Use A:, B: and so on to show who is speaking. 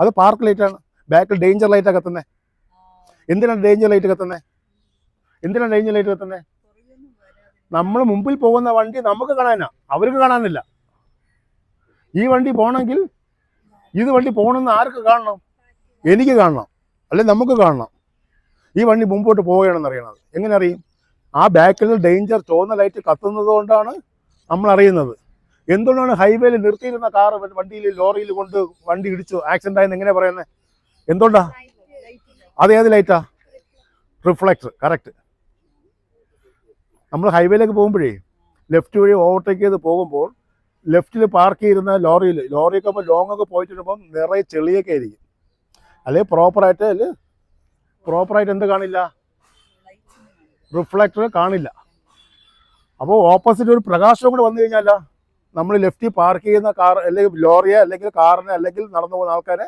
A: അത് പാർക്ക് ലൈറ്റാണ് ബാക്കിൽ ഡേഞ്ചർ ലൈറ്റാണ് കത്തുന്നത് എന്തിനാണ് ഡേഞ്ചർ ലൈറ്റ് കത്തുന്നത് എന്തിനാണ് ഡേഞ്ചർ ലൈറ്റ് കത്തുന്നത് നമ്മൾ മുമ്പിൽ പോകുന്ന വണ്ടി നമുക്ക് കാണാനാ. അവർക്ക് കാണാനില്ല. ഈ വണ്ടി പോകണമെങ്കിൽ ഇത് വണ്ടി പോകണമെന്ന് ആർക്ക് കാണണം? എനിക്ക് കാണണം. അല്ലെ നമുക്ക് കാണണം. ഈ വണ്ടി മുമ്പോട്ട് പോവുകയാണെന്ന് അറിയണത്. എങ്ങനെ അറിയും? ആ ബാക്കിൽ ഡേഞ്ചർ ചുവന്ന ലൈറ്റ് കത്തുന്നത് കൊണ്ടാണ് നമ്മൾ അറിയുന്നത്. എന്തുകൊണ്ടാണ് ഹൈവേയിൽ നിർത്തിയിരുന്ന കാർ വണ്ടിയിൽ ലോറിയിൽ കൊണ്ട് വണ്ടി ഇടിച്ചു? ആക്സിഡന്റ് ആയെന്ന് എങ്ങനെ പറയുന്നത് എന്തുകൊണ്ടാ? അത് ലൈറ്റാ റിഫ്ലക്ടർ കറക്റ്റ് നമ്മൾ ഹൈവേയിലേക്ക് പോകുമ്പോഴേ ലെഫ്റ്റ് വഴി ഓവർടേക്ക് ചെയ്ത് പോകുമ്പോൾ ലെഫ്റ്റിൽ പാർക്ക് ചെയ്തിരുന്ന ലോറിയിൽ ലോറിയൊക്കെ ആകുമ്പോൾ ലോങ് ഒക്കെ പോയിട്ട് വരുമ്പം നിറയെ ചെളിയൊക്കെ ആയിരിക്കും. അല്ലെങ്കിൽ പ്രോപ്പറായിട്ട് അതിൽ പ്രോപ്പറായിട്ട് എന്ത് കാണില്ല? റിഫ്ലക്ടർ കാണില്ല. അപ്പോൾ ഓപ്പോസിറ്റ് ഒരു പ്രകാശം കൂടെ വന്നു കഴിഞ്ഞാൽ നമ്മൾ ലെഫ്റ്റിൽ പാർക്ക് ചെയ്യുന്ന കാർ അല്ലെങ്കിൽ ലോറിയെ അല്ലെങ്കിൽ കാറിനെ അല്ലെങ്കിൽ നടന്നു പോകുന്ന ആൾക്കാരെ